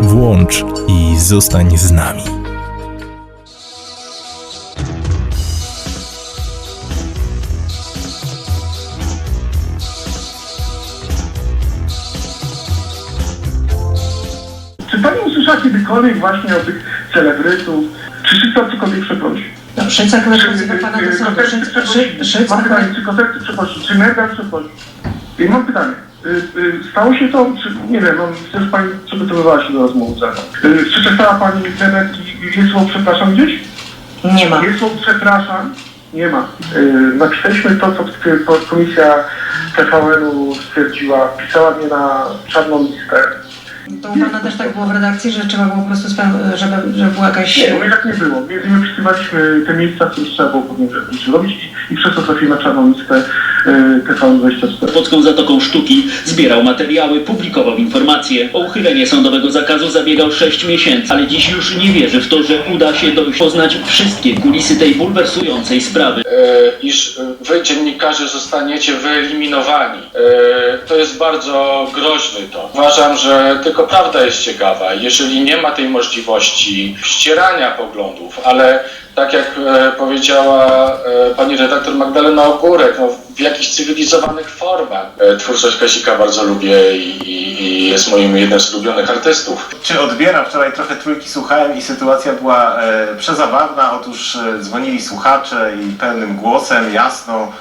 Włącz i zostań z nami. Czy pani usłyszała kiedykolwiek właśnie o tych celebrytów? Czy Szyca cokolwiek przeprosi? No, Szyca wzywa pana do sądu. Szyca Mam chyba... pytanie, czy Koterski przeprosi? Czy Nergal przeprosi? I mam pytanie. Y, y, Stało się to, nie wiem, no, że pani przygotowywała się do rozmowy ze mną. Y, Czy przeczytała pani internet i jest słowo przepraszam gdzieś? Nie ma. Jest słowo przepraszam? Nie ma. Napisaliśmy to, co komisja TVN-u stwierdziła. Pisała mnie na czarną listę. To u pana też tak było w redakcji, że trzeba było po prostu, żeby, żeby była jakaś... Nie, no tak nie było. Innymi wpisywaliśmy te miejsca, w których trzeba było robić i, i przez to trafiliśmy na czarną listę TVN24. Polską Zatoką Sztuki zbierał materiały, publikował informacje. O uchylenie sądowego zakazu zabiegał 6 miesięcy, ale dziś już nie wierzy w to, że uda się dojść, poznać wszystkie kulisy tej bulwersującej sprawy. e, iż wy dziennikarze zostaniecie wyeliminowani. E, To jest bardzo groźny to. Uważam, że tylko prawda jest ciekawa. Jeżeli nie ma tej możliwości ścierania poglądów, ale tak jak e, powiedziała e, pani redaktor Magdalena Ogórek, no, w jakichś cywilizowanych formach. E, Twórczość Kasika bardzo lubię i, i, i jest moim jednym z ulubionych artystów. Czy odbiera? Wczoraj trochę trójki słuchałem i sytuacja była e, przezabawna. Otóż e, dzwonili słuchacze i pełnym głosem, jasno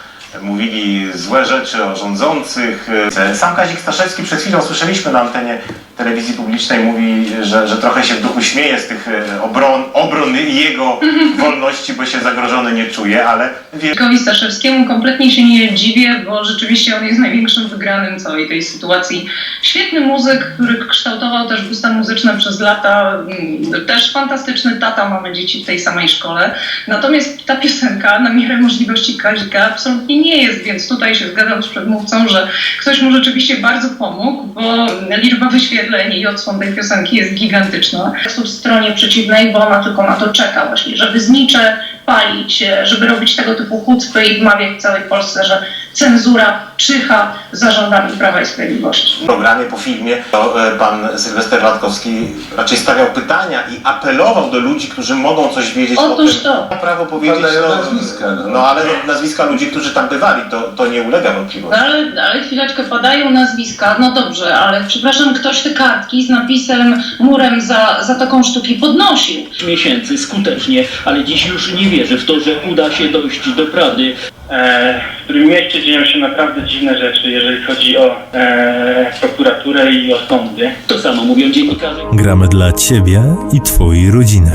mówili złe rzeczy o rządzących. Sam Kazik Staszewski przed chwilą słyszeliśmy na antenie telewizji publicznej mówi, że, że trochę się w duchu śmieje z tych e, obron, obron jego wolności, bo się zagrożony nie czuje, ale Wojtkowi Staszewskiemu kompletnie się nie dziwię, bo rzeczywiście on jest największym wygranym całej tej sytuacji. Świetny muzyk, który kształtował też gusta muzyczne przez lata, mm, też fantastyczny tata, mamy dzieci w tej samej szkole. Natomiast ta piosenka na miarę możliwości Kazika absolutnie nie jest, więc tutaj się zgadzam z przedmówcą, że ktoś mu rzeczywiście bardzo pomógł, bo liczba wyświetleń i odsłon tej piosenki jest gigantyczna. Jest w stronie przeciwnej, bo ona tylko na to czeka właśnie, żeby znicze palić, e, żeby robić tego typu chucpy i wmawiać całej Polsce, że cenzura czyha za rządami Prawa i Sprawiedliwości. w programie po filmie to e, pan Sylwester Latkowski raczej stawiał pytania i apelował do ludzi, którzy mogą coś wiedzieć Otóż o tym. to. Prawo powiedzieć, no, nazwiska, no. no ale nazwiska ludzi, którzy tam bywali, to, to nie ulega No wątpliwości. ale, ale chwileczkę padają nazwiska, no dobrze, ale przepraszam, ktoś te kartki z napisem murem za Zatoką Sztuki podnosił. miesięcy skutecznie, ale dziś już nie wierzy w to, że uda się dojść do prawdy. E, w którym mieście dzieją się naprawdę dziwne rzeczy, jeżeli chodzi o e, prokuraturę i o sądy. To samo mówią dziennikarze. Gramy dla Ciebie i Twojej rodziny.